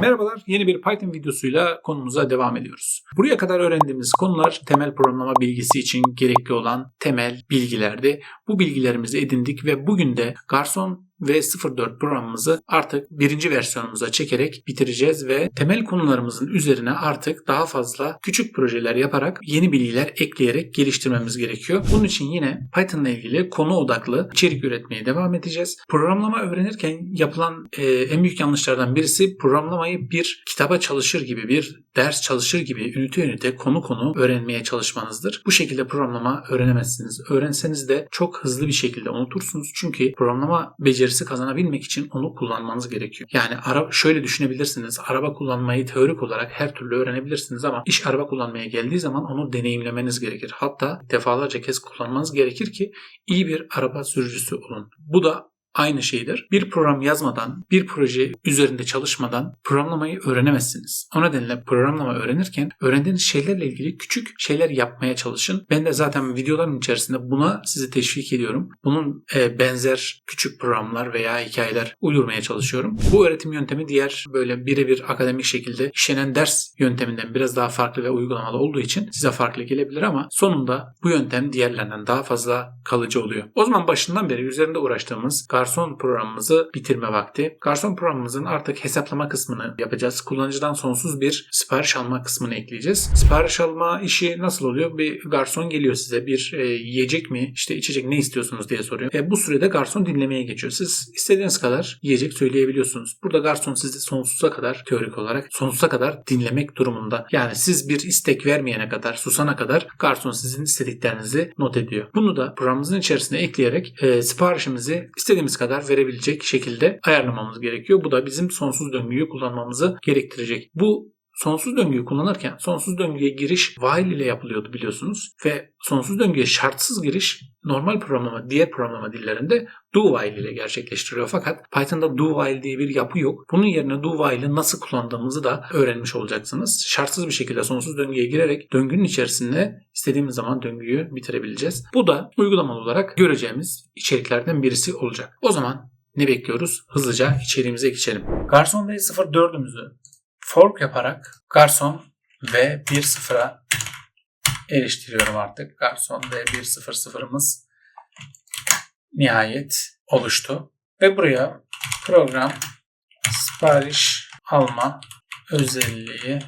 Merhabalar, yeni bir Python videosuyla konumuza devam ediyoruz. Buraya kadar öğrendiğimiz konular temel programlama bilgisi için gerekli olan temel bilgilerdi. Bu bilgilerimizi edindik ve bugün de Garson ve 04 programımızı artık birinci versiyonumuza çekerek bitireceğiz ve temel konularımızın üzerine artık daha fazla küçük projeler yaparak yeni bilgiler ekleyerek geliştirmemiz gerekiyor. Bunun için yine Python ile ilgili konu odaklı içerik üretmeye devam edeceğiz. Programlama öğrenirken yapılan e, en büyük yanlışlardan birisi programlamayı bir kitaba çalışır gibi, bir ders çalışır gibi ünite ünite konu konu öğrenmeye çalışmanızdır. Bu şekilde programlama öğrenemezsiniz. Öğrenseniz de çok hızlı bir şekilde unutursunuz. Çünkü programlama becerisi kazanabilmek için onu kullanmanız gerekiyor. Yani ara, şöyle düşünebilirsiniz. Araba kullanmayı teorik olarak her türlü öğrenebilirsiniz ama iş araba kullanmaya geldiği zaman onu deneyimlemeniz gerekir. Hatta defalarca kez kullanmanız gerekir ki iyi bir araba sürücüsü olun. Bu da aynı şeydir. Bir program yazmadan, bir proje üzerinde çalışmadan programlamayı öğrenemezsiniz. O nedenle programlama öğrenirken öğrendiğiniz şeylerle ilgili küçük şeyler yapmaya çalışın. Ben de zaten videoların içerisinde buna sizi teşvik ediyorum. Bunun e, benzer küçük programlar veya hikayeler uydurmaya çalışıyorum. Bu öğretim yöntemi diğer böyle birebir akademik şekilde işlenen ders yönteminden biraz daha farklı ve uygulamalı olduğu için size farklı gelebilir ama sonunda bu yöntem diğerlerinden daha fazla kalıcı oluyor. O zaman başından beri üzerinde uğraştığımız Garson programımızı bitirme vakti. Garson programımızın artık hesaplama kısmını yapacağız. Kullanıcıdan sonsuz bir sipariş alma kısmını ekleyeceğiz. Sipariş alma işi nasıl oluyor? Bir garson geliyor size bir e, yiyecek mi işte içecek ne istiyorsunuz diye soruyor. E, bu sürede garson dinlemeye geçiyor. Siz istediğiniz kadar yiyecek söyleyebiliyorsunuz. Burada garson sizi sonsuza kadar teorik olarak sonsuza kadar dinlemek durumunda. Yani siz bir istek vermeyene kadar susana kadar garson sizin istediklerinizi not ediyor. Bunu da programımızın içerisine ekleyerek e, siparişimizi istediğimiz kadar verebilecek şekilde ayarlamamız gerekiyor. Bu da bizim sonsuz döngüyü kullanmamızı gerektirecek. Bu sonsuz döngüyü kullanırken sonsuz döngüye giriş while ile yapılıyordu biliyorsunuz ve sonsuz döngüye şartsız giriş normal programlama diğer programlama dillerinde do while ile gerçekleştiriyor fakat Python'da do while diye bir yapı yok. Bunun yerine do while'ı nasıl kullandığımızı da öğrenmiş olacaksınız. Şartsız bir şekilde sonsuz döngüye girerek döngünün içerisinde istediğimiz zaman döngüyü bitirebileceğiz. Bu da uygulamalı olarak göreceğimiz içeriklerden birisi olacak. O zaman ne bekliyoruz? Hızlıca içeriğimize geçelim. Garson V04'ümüzü fork yaparak garson ve 1.0'a eriştiriyorum artık. Garson ve 1.0.0'ımız nihayet oluştu. Ve buraya program sipariş alma özelliği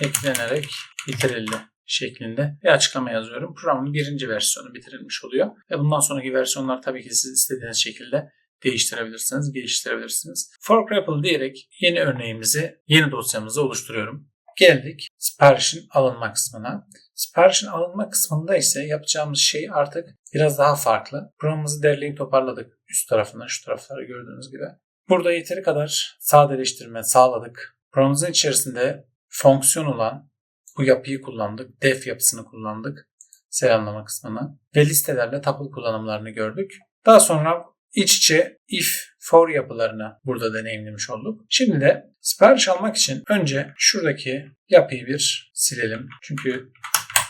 eklenerek bitirildi şeklinde bir açıklama yazıyorum. Programın birinci versiyonu bitirilmiş oluyor. Ve bundan sonraki versiyonlar tabii ki siz istediğiniz şekilde değiştirebilirsiniz, geliştirebilirsiniz. Fork REPL diyerek yeni örneğimizi, yeni dosyamızı oluşturuyorum. Geldik siparişin alınma kısmına. Siparişin alınma kısmında ise yapacağımız şey artık biraz daha farklı. Programımızı derleyip toparladık. Üst tarafından şu tarafları gördüğünüz gibi. Burada yeteri kadar sadeleştirme sağladık. Programımızın içerisinde fonksiyon olan bu yapıyı kullandık. Def yapısını kullandık. Selamlama kısmını. Ve listelerle tuple kullanımlarını gördük. Daha sonra iç içe if, for yapılarını burada deneyimlemiş olduk. Şimdi de sipariş almak için önce şuradaki yapıyı bir silelim. Çünkü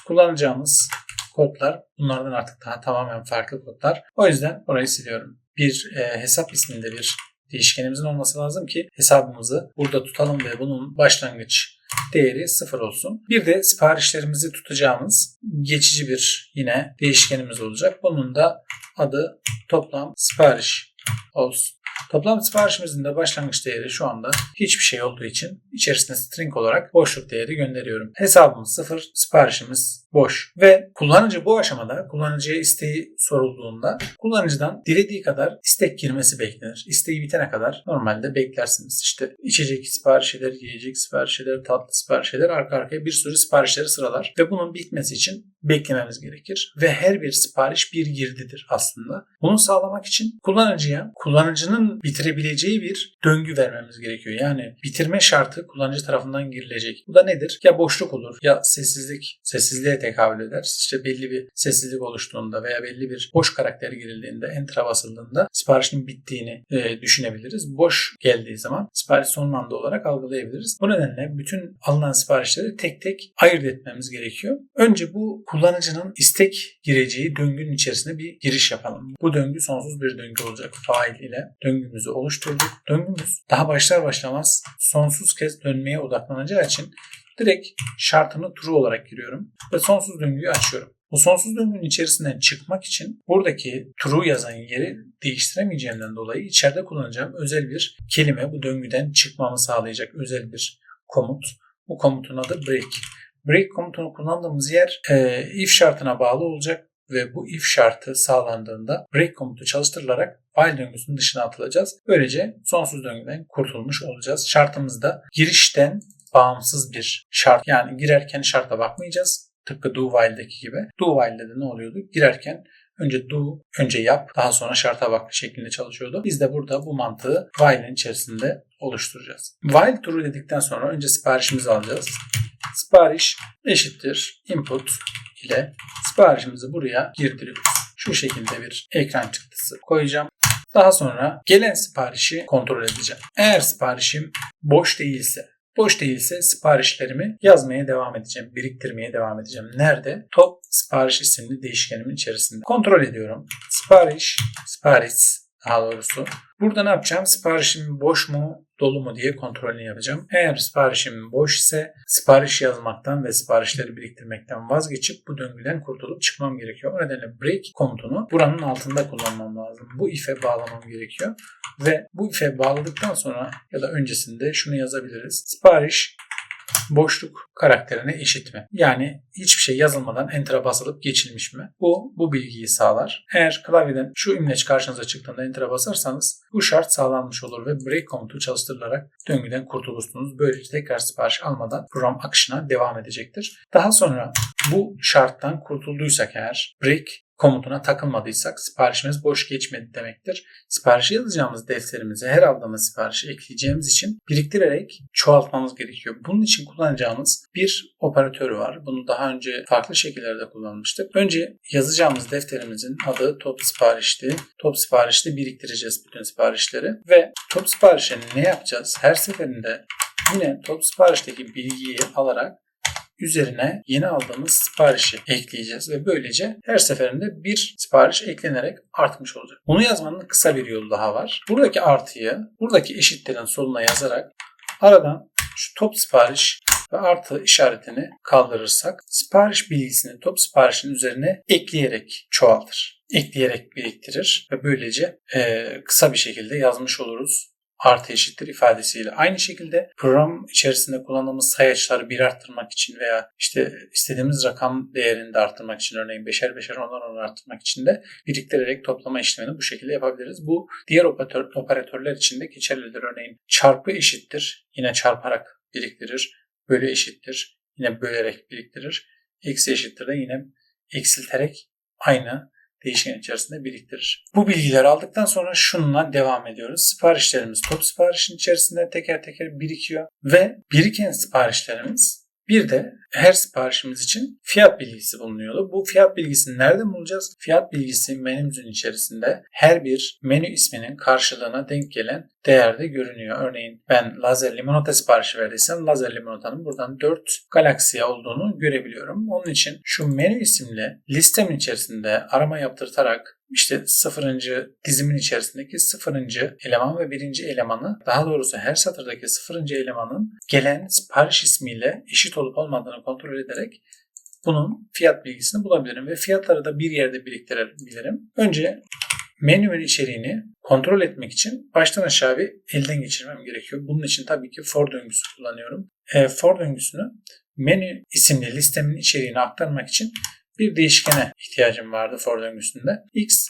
kullanacağımız kodlar bunlardan artık daha tamamen farklı kodlar. O yüzden orayı siliyorum. Bir e, hesap isminde bir değişkenimizin olması lazım ki hesabımızı burada tutalım ve bunun başlangıç değeri sıfır olsun. Bir de siparişlerimizi tutacağımız geçici bir yine değişkenimiz olacak. Bunun da adı toplam sipariş olsun. Toplam siparişimizin de başlangıç değeri şu anda hiçbir şey olduğu için içerisine string olarak boşluk değeri gönderiyorum. Hesabımız sıfır, siparişimiz boş. Ve kullanıcı bu aşamada kullanıcıya isteği sorulduğunda kullanıcıdan dilediği kadar istek girmesi beklenir. İsteği bitene kadar normalde beklersiniz. İşte içecek sipariş eder, yiyecek sipariş eder, tatlı sipariş eder. Arka arkaya bir sürü siparişleri sıralar. Ve bunun bitmesi için beklememiz gerekir. Ve her bir sipariş bir girdidir aslında. Bunu sağlamak için kullanıcıya kullanıcının bitirebileceği bir döngü vermemiz gerekiyor. Yani bitirme şartı kullanıcı tarafından girilecek. Bu da nedir? Ya boşluk olur ya sessizlik, sessizliğe tekabül eder. İşte belli bir sessizlik oluştuğunda veya belli bir boş karakter girildiğinde, enter'a basıldığında siparişin bittiğini e, düşünebiliriz. Boş geldiği zaman sipariş sonlandı olarak algılayabiliriz. Bu nedenle bütün alınan siparişleri tek tek ayırt etmemiz gerekiyor. Önce bu kullanıcının istek gireceği döngünün içerisine bir giriş yapalım. Bu döngü sonsuz bir döngü olacak fail ile. döngümüzü oluşturduk. Döngümüz daha başlar başlamaz sonsuz kez dönmeye odaklanacağı için direkt şartını true olarak giriyorum ve sonsuz döngüyü açıyorum. Bu sonsuz döngünün içerisinden çıkmak için buradaki true yazan yeri değiştiremeyeceğimden dolayı içeride kullanacağım özel bir kelime bu döngüden çıkmamı sağlayacak özel bir komut. Bu komutun adı break. Break komutunu kullandığımız yer e, if şartına bağlı olacak ve bu if şartı sağlandığında break komutu çalıştırılarak while döngüsünün dışına atılacağız. Böylece sonsuz döngüden kurtulmuş olacağız. Şartımız da girişten bağımsız bir şart. Yani girerken şarta bakmayacağız. Tıpkı do while'deki gibi. Do while'de de ne oluyordu? Girerken önce do, önce yap, daha sonra şarta bak şeklinde çalışıyordu. Biz de burada bu mantığı while'in içerisinde oluşturacağız. While true dedikten sonra önce siparişimizi alacağız. Sipariş eşittir input ile siparişimizi buraya girdiriyoruz. Şu şekilde bir ekran çıktısı koyacağım. Daha sonra gelen siparişi kontrol edeceğim. Eğer siparişim boş değilse, boş değilse siparişlerimi yazmaya devam edeceğim, biriktirmeye devam edeceğim. Nerede? Top sipariş isimli değişkenimin içerisinde. Kontrol ediyorum. Sipariş, sipariş daha doğrusu. Burada ne yapacağım? Siparişim boş mu, dolu mu diye kontrolünü yapacağım. Eğer siparişim boş ise sipariş yazmaktan ve siparişleri biriktirmekten vazgeçip bu döngüden kurtulup çıkmam gerekiyor. O nedenle break komutunu buranın altında kullanmam lazım. Bu if'e bağlamam gerekiyor. Ve bu if'e bağladıktan sonra ya da öncesinde şunu yazabiliriz. Sipariş boşluk karakterine eşit mi? Yani hiçbir şey yazılmadan enter'a basılıp geçilmiş mi? Bu bu bilgiyi sağlar. Eğer klavyeden şu imleç karşınıza çıktığında enter'a basarsanız bu şart sağlanmış olur ve break komutu çalıştırılarak döngüden kurtulursunuz. Böylece tekrar sipariş almadan program akışına devam edecektir. Daha sonra bu şarttan kurtulduysak eğer break komutuna takılmadıysak siparişimiz boş geçmedi demektir. Siparişi yazacağımız defterimize her aldığımız siparişi ekleyeceğimiz için biriktirerek çoğaltmamız gerekiyor. Bunun için kullanacağımız bir operatörü var. Bunu daha önce farklı şekillerde kullanmıştık. Önce yazacağımız defterimizin adı top siparişti. Top siparişte biriktireceğiz bütün siparişleri ve top siparişe ne yapacağız? Her seferinde yine top siparişteki bilgiyi alarak üzerine yeni aldığımız siparişi ekleyeceğiz ve böylece her seferinde bir sipariş eklenerek artmış olacak. Bunu yazmanın kısa bir yolu daha var. Buradaki artıyı buradaki eşitlerin soluna yazarak aradan şu top sipariş ve artı işaretini kaldırırsak sipariş bilgisini top siparişin üzerine ekleyerek çoğaltır. Ekleyerek biriktirir ve böylece e, kısa bir şekilde yazmış oluruz artı eşittir ifadesiyle. Aynı şekilde program içerisinde kullandığımız sayaçları bir arttırmak için veya işte istediğimiz rakam değerini de arttırmak için örneğin beşer beşer onar onar arttırmak için de biriktirerek toplama işlemini bu şekilde yapabiliriz. Bu diğer operatör, operatörler için de geçerlidir. Örneğin çarpı eşittir yine çarparak biriktirir. Bölü eşittir yine bölerek biriktirir. Eksi eşittir de yine eksilterek aynı değişken içerisinde biriktirir. Bu bilgileri aldıktan sonra şununla devam ediyoruz. Siparişlerimiz top siparişin içerisinde teker teker birikiyor ve biriken siparişlerimiz bir de her siparişimiz için fiyat bilgisi bulunuyordu. Bu fiyat bilgisini nereden bulacağız? Fiyat bilgisi menümüzün içerisinde her bir menü isminin karşılığına denk gelen değerde görünüyor. Örneğin ben lazer limonata siparişi verdiysem lazer limonatanın buradan 4 galaksiye olduğunu görebiliyorum. Onun için şu menü isimli listemin içerisinde arama yaptırtarak işte sıfırıncı dizimin içerisindeki sıfırıncı eleman ve birinci elemanı daha doğrusu her satırdaki sıfırıncı elemanın gelen sipariş ismiyle eşit olup olmadığını kontrol ederek bunun fiyat bilgisini bulabilirim ve fiyatları da bir yerde biriktirebilirim. Önce menümün içeriğini kontrol etmek için baştan aşağı bir elden geçirmem gerekiyor. Bunun için tabii ki for döngüsü kullanıyorum. E, for döngüsünü menü isimli listemin içeriğini aktarmak için bir değişkene ihtiyacım vardı for döngüsünde. x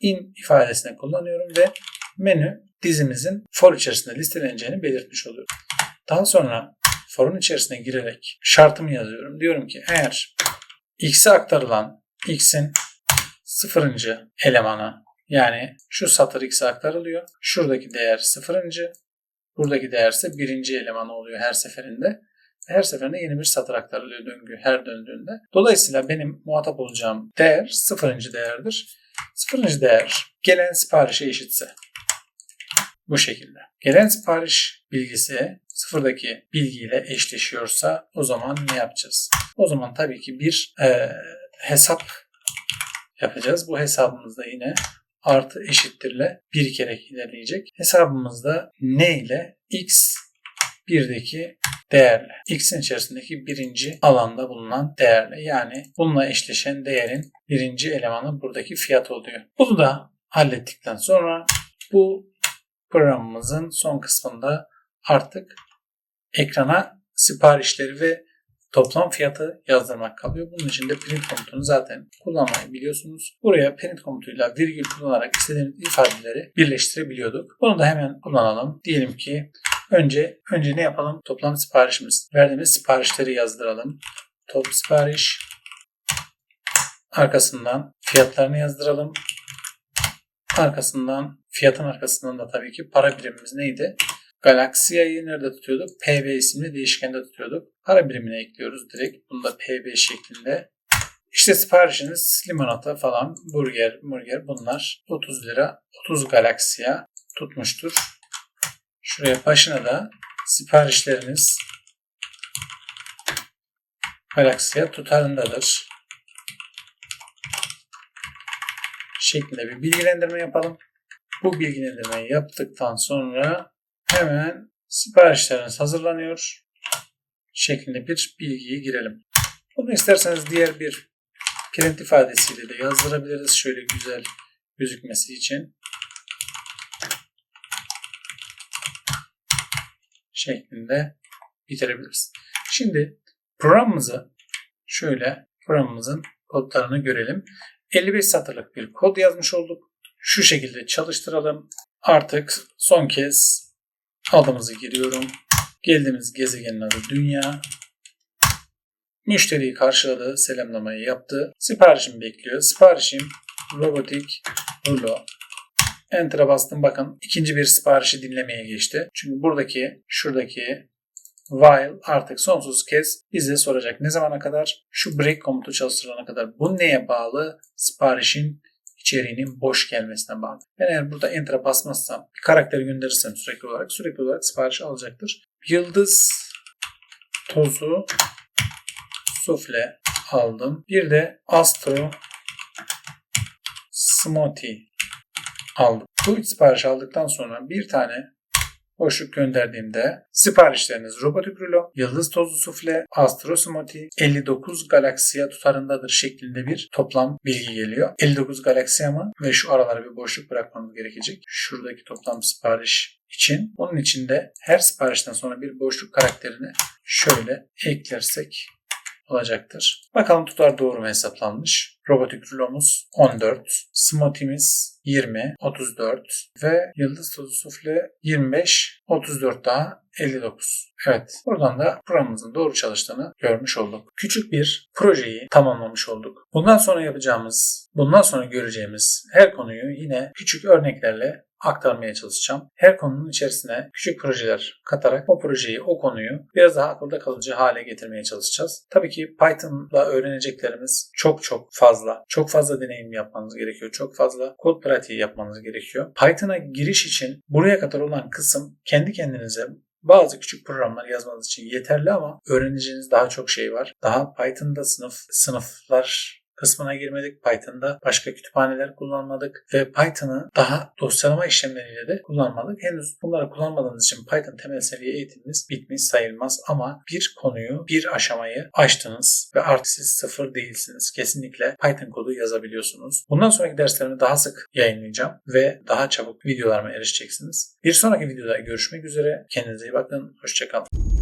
in ifadesini kullanıyorum ve menü dizimizin for içerisinde listeleneceğini belirtmiş oluyorum. Daha sonra for'un içerisine girerek şartımı yazıyorum. Diyorum ki eğer x'e aktarılan x'in sıfırıncı elemanı yani şu satır x'e aktarılıyor. Şuradaki değer sıfırıncı. Buradaki değer ise birinci elemanı oluyor her seferinde. Her seferinde yeni bir satır aktarılıyor döngü her döndüğünde. Dolayısıyla benim muhatap olacağım değer sıfırıncı değerdir. Sıfırıncı değer gelen siparişe eşitse bu şekilde. Gelen sipariş bilgisi sıfırdaki bilgiyle eşleşiyorsa o zaman ne yapacağız? O zaman tabii ki bir e, hesap yapacağız. Bu hesabımızda yine artı eşittirle bir kere ilerleyecek. Hesabımızda n ile x 1'deki değerle. X'in içerisindeki birinci alanda bulunan değerle. Yani bununla eşleşen değerin birinci elemanı buradaki fiyat oluyor. Bunu da hallettikten sonra bu programımızın son kısmında artık ekrana siparişleri ve toplam fiyatı yazdırmak kalıyor. Bunun için de print komutunu zaten kullanmayı biliyorsunuz. Buraya print komutuyla virgül kullanarak istediğiniz ifadeleri birleştirebiliyorduk. Bunu da hemen kullanalım. Diyelim ki önce önce ne yapalım? Toplam siparişimiz. Verdiğimiz siparişleri yazdıralım. Top sipariş. Arkasından fiyatlarını yazdıralım. Arkasından fiyatın arkasından da tabii ki para birimimiz neydi? Galaxya'yı nerede tutuyorduk? PB isimli değişkende tutuyorduk. Para birimine ekliyoruz direkt. Bunu da PB şeklinde. İşte siparişiniz limonata falan, burger, burger bunlar 30 lira. 30 Galaxya tutmuştur. Şuraya başına da siparişleriniz Galaxya tutarındadır. Şeklinde bir bilgilendirme yapalım. Bu bilgilendirmeyi yaptıktan sonra hemen siparişleriniz hazırlanıyor şeklinde bir bilgiyi girelim. Bunu isterseniz diğer bir print ifadesiyle de yazdırabiliriz. Şöyle güzel gözükmesi için. Şeklinde bitirebiliriz. Şimdi programımızı şöyle programımızın kodlarını görelim. 55 satırlık bir kod yazmış olduk. Şu şekilde çalıştıralım. Artık son kez adımızı giriyorum. Geldiğimiz gezegenin adı Dünya. Müşteriyi karşıladı, selamlamayı yaptı. Siparişimi bekliyor. Siparişim robotik rulo. Enter'a bastım. Bakın ikinci bir siparişi dinlemeye geçti. Çünkü buradaki, şuradaki while artık sonsuz kez bize soracak ne zamana kadar? Şu break komutu çalıştırılana kadar. Bu neye bağlı? Siparişin içeriğinin boş gelmesine bağlı. Ben eğer burada enter'a basmazsam bir karakteri gönderirsem sürekli olarak sürekli olarak sipariş alacaktır. Yıldız tozu sufle aldım. Bir de astro smoothie aldım. Bu sipariş aldıktan sonra bir tane boşluk gönderdiğimde siparişleriniz robotik rulo, yıldız tozlu sufle, astro smoothie, 59 galaksiya tutarındadır şeklinde bir toplam bilgi geliyor. 59 galaksiya mı? Ve şu aralara bir boşluk bırakmamız gerekecek. Şuradaki toplam sipariş için. Onun için de her siparişten sonra bir boşluk karakterini şöyle eklersek olacaktır. Bakalım tutar doğru mu hesaplanmış. Robotik rulomuz 14, smoothie'miz 20, 34 ve yıldız tozu sufle 25, 34 daha 59. Evet, buradan da programımızın doğru çalıştığını görmüş olduk. Küçük bir projeyi tamamlamış olduk. Bundan sonra yapacağımız, bundan sonra göreceğimiz her konuyu yine küçük örneklerle aktarmaya çalışacağım. Her konunun içerisine küçük projeler katarak o projeyi, o konuyu biraz daha akılda kalıcı hale getirmeye çalışacağız. Tabii ki Python'la öğreneceklerimiz çok çok fazla. Çok fazla deneyim yapmanız gerekiyor. Çok fazla kod pratiği yapmanız gerekiyor. Python'a giriş için buraya kadar olan kısım kendi kendinize bazı küçük programlar yazmanız için yeterli ama öğreneceğiniz daha çok şey var. Daha Python'da sınıf sınıflar kısmına girmedik. Python'da başka kütüphaneler kullanmadık ve Python'ı daha dosyalama işlemleriyle de kullanmadık. Henüz bunları kullanmadığınız için Python temel seviye eğitiminiz bitmiş sayılmaz ama bir konuyu, bir aşamayı aştınız ve artık siz sıfır değilsiniz. Kesinlikle Python kodu yazabiliyorsunuz. Bundan sonraki derslerimi daha sık yayınlayacağım ve daha çabuk videolarıma erişeceksiniz. Bir sonraki videoda görüşmek üzere. Kendinize iyi bakın. Hoşçakalın.